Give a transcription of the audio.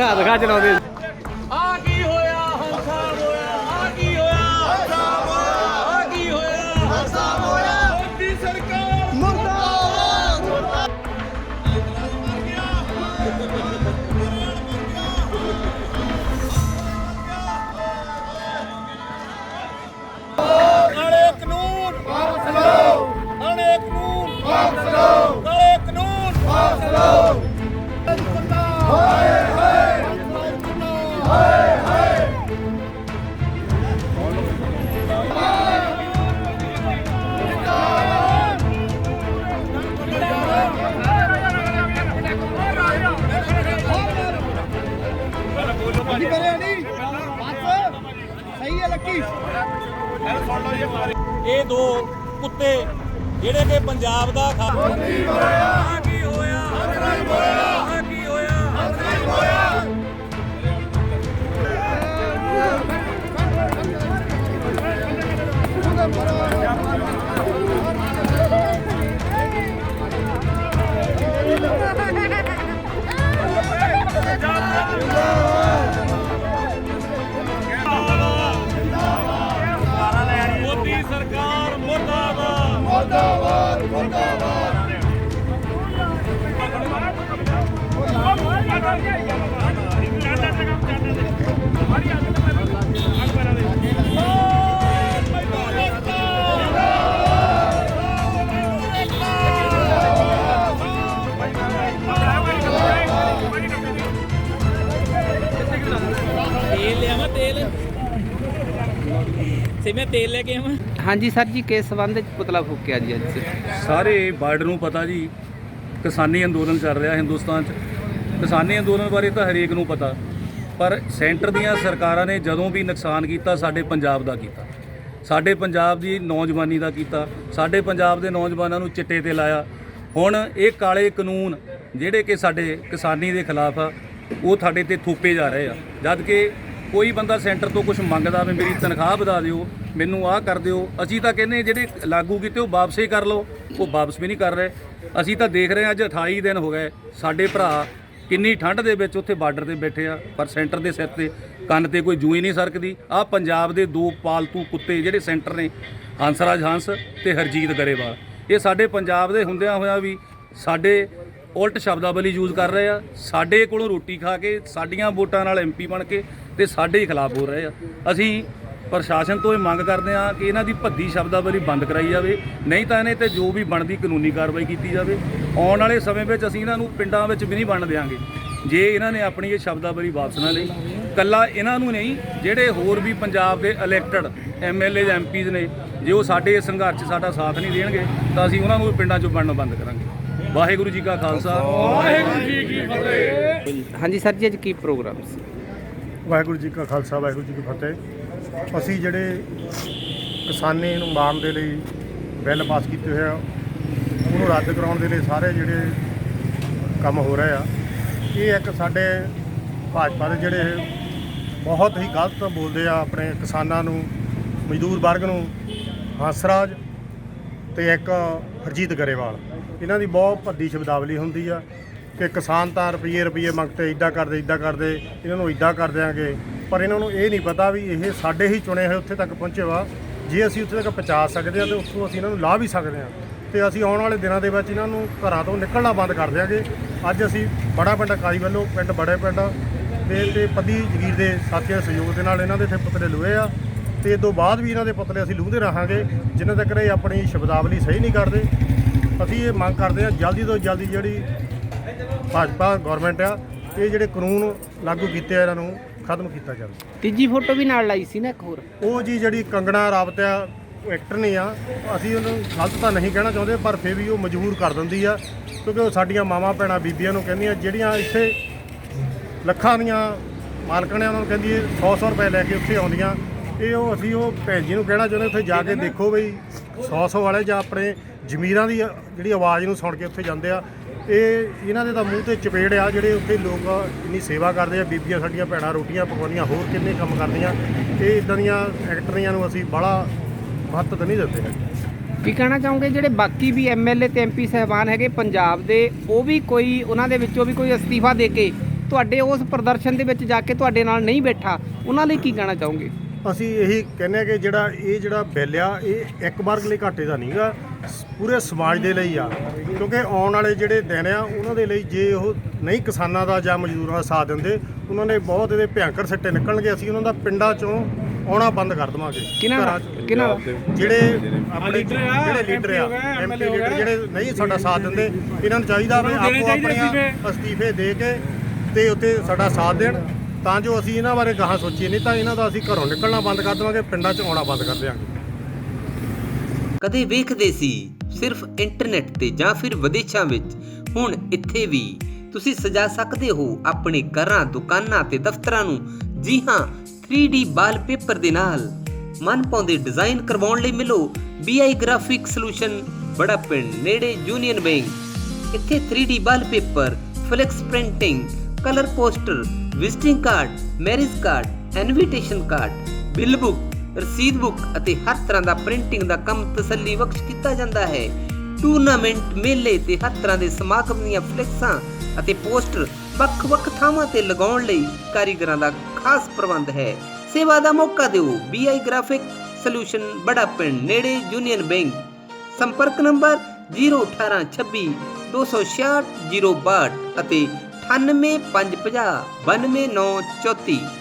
ਦਿਖਾ ਦਿਖਾ ਚਲਾਉਂਦੇ ਆ ਇਹ ਦੋ ਕੁੱਤੇ ਜਿਹੜੇ ਕਿ ਪੰਜਾਬ ਦਾ ਖਾ ਮੁਰਦਾਬਾਦ ਤੇਲ ਲਿਆਵਾਂ ਤੇਲ। ਸਿਮੇ ਤੇਲ ਲੈ ਕੇ ਆਵਾਂ। ਹਾਂਜੀ ਸਰ ਜੀ, ਕਿਸ ਸੰਬੰਧ ਵਿੱਚ ਪੁਤਲਾ ਫੂਕਿਆ ਜੀ ਅੱਜ? ਸਾਰੇ ਬਾਰਡਰ ਨੂੰ ਪਤਾ ਜੀ, ਕਿਸਾਨੀ ਅੰਦੋਲਨ ਚੱਲ ਰਿਹਾ ਹਿੰਦੁਸਤਾਨ 'ਚ। ਕਿਸਾਨੀ ਅੰਦੋਲਨ ਬਾਰੇ ਤਾਂ ਹਰੇਕ ਨੂੰ ਪਤਾ, ਪਰ ਸੈਂਟਰ ਦੀਆਂ ਸਰਕਾਰਾਂ ਨੇ ਜਦੋਂ ਵੀ ਨੁਕਸਾਨ ਕੀਤਾ, ਸਾਡੇ ਪੰਜਾਬ ਦਾ ਕੀਤਾ। ਸਾਡੇ ਪੰਜਾਬ ਦੀ ਨੌਜਵਾਨੀ ਦਾ ਕੀਤਾ, ਸਾਡੇ ਪੰਜਾਬ ਦੇ ਨੌਜਵਾਨਾਂ ਨੂੰ ਚਿੱਟੇ ਤੇ ਲਾਇਆ। ਹੁਣ ਇਹ ਕਾਲੇ ਕਾਨੂੰਨ ਜਿਹੜੇ ਕਿ ਸਾਡੇ ਕਿਸਾਨੀ ਦੇ ਖਿਲਾਫ ਆ, ਉਹ ਤੁਹਾਡੇ ਤੇ ਥੋਪੇ ਜਾ ਰਹੇ ਆ। ਜਦ ਕਿ ਕੋਈ ਬੰਦਾ ਸੈਂਟਰ ਤੋਂ ਕੁਝ ਮੰਗਦਾ ਵੀ ਮੇਰੀ ਤਨਖਾਹ ਵਧਾ ਦਿਓ, ਮੈਨੂੰ ਆਹ ਕਰ ਦਿਓ, ਅਸੀਂ ਤਾਂ ਕਹਿੰਦੇ ਜਿਹੜੇ ਲਾਗੂ ਕੀਤੇ ਉਹ ਵਾਪਸ ਹੀ ਕਰ ਲਓ, ਉਹ ਵਾਪਸ ਵੀ ਨਹੀਂ ਕਰ ਰਹੇ। ਅਸੀਂ ਤਾਂ ਦੇਖ ਰਹੇ ਹਾਂ ਅੱਜ 28 ਦਿਨ ਹੋ ਗਏ, ਸਾਡੇ ਭਰਾ ਕਿੰਨੀ ਠੰਡ ਦੇ ਵਿੱਚ ਉੱਥੇ ਬਾਰਡਰ ਤੇ ਬੈਠੇ ਆ, ਪਰ ਸੈਂਟਰ ਦੇ ਸਿਰ ਤੇ ਕੰਨ ਤੇ ਕੋਈ ਜੂਈ ਨਹੀਂ ਸਰਕਦੀ। ਆ ਪੰਜਾਬ ਦੇ ਦੋ ਪਾਲਤੂ ਕੁੱਤੇ ਜਿਹੜੇ ਸੈਂਟਰ ਨੇ ਹੰਸਰਾਜ ਹੰਸ ਤੇ ਹਰਜੀਤ ਗਰੇਵਾਲ। ਇਹ ਸਾਡੇ ਪੰਜਾਬ ਦੇ ਹੁੰਦਿਆਂ ਹੋਇਆਂ ਵੀ ਸਾਡੇ ਉਲਟ ਸ਼ਬਦਾਵਲੀ ਯੂਜ਼ ਕਰ ਰਹੇ ਆ, ਸਾਡੇ ਕੋਲੋਂ ਰੋਟੀ ਖਾ ਕੇ, ਸਾਡੀਆਂ ਵੋਟਾਂ ਨਾਲ ਐਮਪੀ ਬਣ ਕੇ ਤੇ ਸਾਡੇ ਹੀ ਖਿਲਾਫ ਬੋਲ ਰਹੇ ਆ। ਅਸੀਂ ਪ੍ਰਸ਼ਾਸਨ ਤੋਂ ਇਹ ਮੰਗ ਕਰਦੇ ਆ ਕਿ ਇਹਨਾਂ ਦੀ ਭੱਦੀ ਸ਼ਬਦਾਵਲੀ ਬੰਦ ਕਰਾਈ ਜਾਵੇ ਨਹੀਂ ਤਾਂ ਇਹਨੇ ਤੇ ਜੋ ਵੀ ਬਣਦੀ ਕਾਨੂੰਨੀ ਕਾਰਵਾਈ ਕੀਤੀ ਜਾਵੇ। ਆਉਣ ਵਾਲੇ ਸਮੇਂ ਵਿੱਚ ਅਸੀਂ ਇਹਨਾਂ ਨੂੰ ਪਿੰਡਾਂ ਵਿੱਚ ਵੀ ਨਹੀਂ ਬਣ ਦੇਵਾਂਗੇ ਜੇ ਇਹਨਾਂ ਨੇ ਆਪਣੀ ਇਹ ਸ਼ਬਦਾਵਲੀ ਵਾਪਸ ਨਾ ਲਈ ਕੱਲਾ ਇਹਨਾਂ ਨੂੰ ਨਹੀਂ ਜਿਹੜੇ ਹੋਰ ਵੀ ਪੰਜਾਬ ਦੇ ਇਲੈਕਟਡ ਐਮਐਲਏ ਜਾਂ ਐਮਪੀਜ਼ ਨੇ ਜੇ ਉਹ ਸਾਡੇ ਇਸ ਸੰਘਰਸ਼ 'ਚ ਸਾਡਾ ਸਾਥ ਨਹੀਂ ਦੇਣਗੇ ਤਾਂ ਅਸੀਂ ਉਹਨਾਂ ਨੂੰ ਵੀ ਪਿੰਡਾਂ 'ਚੋਂ ਬਣਨਾ ਬੰਦ ਕਰਾਂਗੇ। ਵਾਹਿਗੁਰੂ ਜੀ ਕਾ ਖਾਲਸਾ। ਵਾਹਿਗੁਰੂ ਜੀ ਕੀ ਫਤਿਹ। ਹਾਂਜੀ ਸਰ ਜੀ ਅੱਜ ਕੀ ਪ੍ਰੋਗਰਾਮ ਸੀ? ਵਾਹਿਗੁਰੂ ਜੀ ਕਾ ਖਾਲਸਾ, ਵਾਹਿਗੁਰੂ ਜੀ ਕੀ ਫਤਿਹ। ਅਸੀਂ ਜਿਹੜੇ ਕਿਸਾਨੀ ਨੂੰ ਮਾਰਨ ਦੇ ਲਈ ਬਿੱਲ ਪਾਸ ਕੀਤੇ ਹੋਏ ਆ, ਉਹਨੂੰ ਰੱਦ ਕਰਾਉਣ ਦੇ ਲਈ ਸਾਰੇ ਜਿਹੜੇ ਕੰਮ ਹੋ ਰਹੇ ਆ, ਇਹ ਇੱਕ ਸਾਡੇ ਭਾਜਪਾ ਦੇ ਜਿਹੜੇ ਬਹੁਤ ਹੀ ਗਲਤ ਬੋਲਦੇ ਆ ਆਪਣੇ ਕਿਸਾਨਾਂ ਨੂੰ, ਮਜ਼ਦੂਰ ਵਰਗ ਨੂੰ, ਹੰਸਰਾਜ ਤੇ ਇੱਕ ਹਰਜੀਤ ਗਰੇਵਾਲ। ਇਹਨਾਂ ਦੀ ਬਹੁਤ ਭੱਦੀ ਸ਼ਬਦਾਵਲੀ ਹੁੰਦੀ ਆ। ਕਿ ਕਿਸਾਨ ਤਾਂ ਰੁਪਈਏ ਰੁਪਈਏ ਮੰਗਤੇ ਇਦਾਂ ਕਰਦੇ ਇਦਾਂ ਕਰਦੇ, ਇਹਨਾਂ ਨੂੰ ਇਦਾਂ ਕਰ ਦਿਆਂਗੇ। ਪਰ ਇਹਨਾਂ ਨੂੰ ਇਹ ਨਹੀਂ ਪਤਾ ਵੀ ਇਹ ਸਾਡੇ ਹੀ ਚੁਣੇ ਹੋਏ ਉੱਥੇ ਤੱਕ ਪਹੁੰਚੇ ਵਾ। ਜੇ ਅਸੀਂ ਉੱਥੇ ਤੱਕ ਪਹੁੰਚਾ ਸਕਦੇ ਹਾਂ ਤੇ ਉੱਥੋਂ ਅਸੀਂ ਇਹਨਾਂ ਨੂੰ ਲਾ ਵੀ ਸਕਦੇ ਹਾਂ। ਤੇ ਅਸੀਂ ਆਉਣ ਵਾਲੇ ਦਿਨਾਂ ਦੇ ਵਿੱਚ ਇਹਨਾਂ ਨੂੰ ਘਰਾਂ ਤੋਂ ਨਿਕਲਣਾ ਬੰਦ ਕਰ ਦਿਆਂਗੇ। ਅੱਜ ਅਸੀਂ ਬੜਾ ਪਿੰਡ ਕਾਲੀ ਵੱਲੋਂ, ਪਿੰਡ ਬੜੇ ਪਿੰਡ ਦੇ ਤੇ ਪੱਦੀ ਜਗੀਰ ਦੇ ਸਾਥੀਆਂ ਦੇ ਸਹਿਯੋਗ ਦੇ ਨਾਲ ਇਹਨਾਂ ਦੇ ਇੱਥੇ ਪੁਤਲੇ ਲੁਏ ਆ। ਤੇ ਇਸ ਤੋਂ ਬਾਅਦ ਵੀ ਇਹਨਾਂ ਦੇ ਪੁਤਲੇ ਅਸੀਂ ਲੂਹਦੇ ਰਹਾਂਗੇ, ਜਿੰਨਾ ਤੱਕ ਇਹ ਆਪਣੀ ਸ਼ਬਦਾਵਲੀ ਸਹੀ ਨਹੀਂ ਕਰਦੇ। ਅਸੀਂ ਇਹ ਮੰਗ ਕਰਦੇ ਹਾਂ ਜਲਦੀ ਤੋਂ ਜਲਦੀ ਜਿਹੜੀ ਭਾਜਪਾ ਗਵਰਨਮੈਂਟ ਆ ਇਹ ਜਿਹੜੇ ਕਾਨੂੰਨ ਲਾਗੂ ਕੀਤੇ ਆ ਇਹਨਾਂ ਨੂੰ ਖਤਮ ਕੀਤਾ ਜਾਵੇ। ਤੀਜੀ ਫੋਟੋ ਵੀ ਨਾਲ ਲਾਈ ਸੀ ਨਾ ਇੱਕ ਹੋਰ। ਉਹ ਜੀ ਜਿਹੜੀ ਕੰਗਣਾ ਰਾਵਤ ਆ ਉਹ ਐਕਟਰ ਨਹੀਂ ਆ ਅਸੀਂ ਉਹਨੂੰ ਗਲਤ ਤਾਂ ਨਹੀਂ ਕਹਿਣਾ ਚਾਹੁੰਦੇ ਪਰ ਫਿਰ ਵੀ ਉਹ ਮਜਬੂਰ ਕਰ ਦਿੰਦੀ ਆ ਕਿਉਂਕਿ ਉਹ ਸਾਡੀਆਂ ਮਾਵਾਂ ਭੈਣਾਂ ਬੀਬੀਆਂ ਨੂੰ ਕਹਿੰਦੀਆਂ ਜਿਹੜੀਆਂ ਇੱਥੇ ਲੱਖਾਂ ਦੀਆਂ ਮਾਲਕਾਂ ਨੇ ਉਹਨਾਂ ਨੂੰ ਕਹਿੰਦੀ 100 100 ਰੁਪਏ ਲੈ ਕੇ ਉੱਥੇ ਆਉਂਦੀਆਂ। ਇਹ ਉਹ ਅਸੀਂ ਉਹ ਭੈਣ ਜੀ ਨੂੰ ਕਹਿਣਾ ਚਾਹੁੰਦੇ ਉੱਥੇ ਜਾ ਕੇ ਦੇਖੋ ਬਈ 100 100 ਵਾਲੇ ਜਾਂ ਆਪਣੇ ਜ਼ਮੀਰਾਂ ਦੀ ਜਿਹੜੀ ਆਵਾਜ਼ ਨੂੰ ਸੁਣ ਕੇ ਉੱਥੇ ਜਾਂਦੇ ਆ। ਇਹ ਇਹਨਾਂ ਦੇ ਤਾਂ ਮੂੰਹ ਤੇ ਚਪੇੜ ਆ ਜਿਹੜੇ ਉੱਥੇ ਲੋਕ ਇੰਨੀ ਸੇਵਾ ਕਰਦੇ ਆ ਬੀਬੀਆਂ ਸਾਡੀਆਂ ਭੈਣਾਂ ਰੋਟੀਆਂ ਪਕਾਉਂਦੀਆਂ ਹੋਰ ਕਿੰਨੇ ਕੰਮ ਕਰਦੀਆਂ। ਇਹ ਇਦਾਂ ਦੀਆਂ ਐਕਟਰੀਆਂ ਨੂੰ ਅਸੀਂ ਬੜਾ ਮਹੱਤਵ ਨਹੀਂ ਦਿੰਦੇ ਹੈਗੇ। ਕੀ ਕਹਿਣਾ ਚਾਹੋਗੇ? ਜਿਹੜੇ ਬਾਕੀ ਵੀ ਐਮਐਲਏ ਤੇ ਐਮਪੀ ਸਹਿਬਾਨ ਹੈਗੇ ਪੰਜਾਬ ਦੇ ਉਹ ਵੀ ਕੋਈ ਉਹਨਾਂ ਦੇ ਵਿੱਚੋਂ ਵੀ ਕੋਈ ਅਸਤੀਫਾ ਦੇ ਕੇ ਤੁਹਾਡੇ ਉਸ ਪ੍ਰਦਰਸ਼ਨ ਦੇ ਵਿੱਚ ਜਾ ਕੇ ਤੁਹਾਡੇ ਨਾਲ ਨਹੀਂ ਬੈਠਾ ਉਹਨਾਂ ਲਈ ਕੀ ਕਹਿਣਾ ਚਾਹੋਗੇ? ਅਸੀਂ ਇਹੀ ਕਹਿੰਦੇ ਹਾਂ ਕਿ ਜਿਹੜਾ ਇਹ ਜਿਹੜਾ ਬਿੱਲ ਆ ਇਹ ਇੱਕ ਵਰਗ ਲਈ ਘਾਟੇ ਦਾ ਨਹੀਂਗਾ ਪੂਰੇ ਸਮਾਜ ਦੇ ਲਈ ਆ ਕਿਉਂਕਿ ਆਉਣ ਵਾਲੇ ਜਿਹੜੇ ਦਿਨ ਆ ਉਹਨਾਂ ਦੇ ਲਈ ਜੇ ਉਹ ਨਹੀਂ ਕਿਸਾਨਾਂ ਦਾ ਜਾਂ ਮਜ਼ਦੂਰਾਂ ਦਾ ਸਾਥ ਦਿੰਦੇ ਉਹਨਾਂ ਨੇ ਬਹੁਤ ਇਹਦੇ ਭਿਆਨਕ ਸਿੱਟੇ ਨਿਕਲਣਗੇ ਅਸੀਂ ਉਹਨਾਂ ਦਾ ਪਿੰਡਾਂ ਚੋਂ ਆਉਣਾ ਬੰਦ ਕਰ ਦੇਵਾਂਗੇ। ਕਿਹਨਾਂ ਦਾ? ਘਰਾਂ 'ਚ। ਕਿਹਨਾਂ ਦਾ? ਜਿਹੜੇ ਆਪਣੇ ਜਿਹੜੇ ਲੀਡਰ ਆ ਐਮਪੀ ਲੀਡਰ ਜਿਹੜੇ ਨਹੀਂ ਸਾਡਾ ਸਾਥ ਦਿੰਦੇ ਇਹਨਾਂ ਨੂੰ ਚਾਹੀਦਾ ਵੀ ਆਪੋ ਆਪਣੀਆਂ ਅਸਤੀਫੇ। ਦੇ ਕੇ ਤੇ ਉੱਤੇ ਸਾਡਾ ਸਾਥ ਦੇਣ ਤਾਂ ਜੋ ਅਸੀਂ ਇਹਨਾਂ ਬਾਰੇ ਗਾਹਾਂ ਸੋਚੀਏ ਨਹੀਂ ਤਾਂ ਇਹਨਾਂ ਦਾ ਅਸੀਂ ਘਰੋਂ ਨਿਕਲਣਾ ਬੰਦ ਕਰ ਦੇਵਾਂਗੇ ਪਿੰਡਾਂ 'ਚ ਆਉਣਾ ਬੰਦ ਕਰ ਦਿਆਂਗੇ। ਕਦੇ ਵੇਖਦੇ ਸੀ, ਸਿਰਫ ਇੰਟਰਨੈਟ ਤੇ ਜਾਂ ਫਿਰ ਵਿਦੇਸ਼ਾਂ ਵਿੱਚ। ਹੁਣ ਇੱਥੇ ਵੀ ਤੁਸੀਂ ਸਜਾ ਸਕਦੇ ਹੋ ਆਪਣੇ ਘਰਾਂ, ਦੁਕਾਨਾਂ ਤੇ ਦਫ਼ਤਰਾਂ ਨੂੰ। ਜੀ ਹਾਂ 3D ਵਾਲਪੇਪਰ ਦੇ ਨਾਲ। ਮਨ ਪਾਉਂਦੇ ਡਿਜ਼ਾਈਨ ਕਰਵਾਉਣ ਲਈ ਮਿਲੋ। BI ਗ੍ਰਾਫਿਕ ਸੋਲੂਸ਼ਨ ਬੜਾ ਪਿੰਡ, ਨੇੜੇ ਯੂਨੀਅਨ ਬੈਂਕ ਇੱਥੇ 3D wallpaper flex printing colour poster visiting card marriage card invitation card bill book ਰਸੀਦ ਬੁੱਕ ਅਤੇ ਹਰ ਤਰ੍ਹਾਂ ਦਾ ਪ੍ਰਿੰਟਿੰਗ ਦਾ ਕੰਮ ਤਸੱਲੀ ਬਖਸ਼ ਕੀਤਾ ਜਾਂਦਾ ਹੈ। ਟੂਰਨਾਮੈਂਟ ਮੇਲੇ ਤੇ ਹਰ ਤਰ੍ਹਾਂ ਦੇ ਸਮਾਗਮ ਦੀਆਂ ਫਲੈਕਸਾਂ ਅਤੇ ਪੋਸਟਰ ਵੱਖ-ਵੱਖ ਥਾਵਾਂ ਤੇ ਲਗਾਉਣ ਲਈ ਕਾਰੀਗਰਾਂ ਦਾ ਖਾਸ ਪ੍ਰਬੰਧ ਹੈ। ਸੇਵਾ ਦਾ ਮੌਕਾ ਦਿਓ। BI ਗ੍ਰਾਫਿਕ ਸੋਲੂਸ਼ਨ ਬੜਾ ਪਿੰਡ, ਨੇੜੇ ਯੂਨੀਅਨ ਬੈਂਕ ਸੰਪਰਕ ਨੰਬਰ 01826 266 062 ਅਤੇ 98550 92934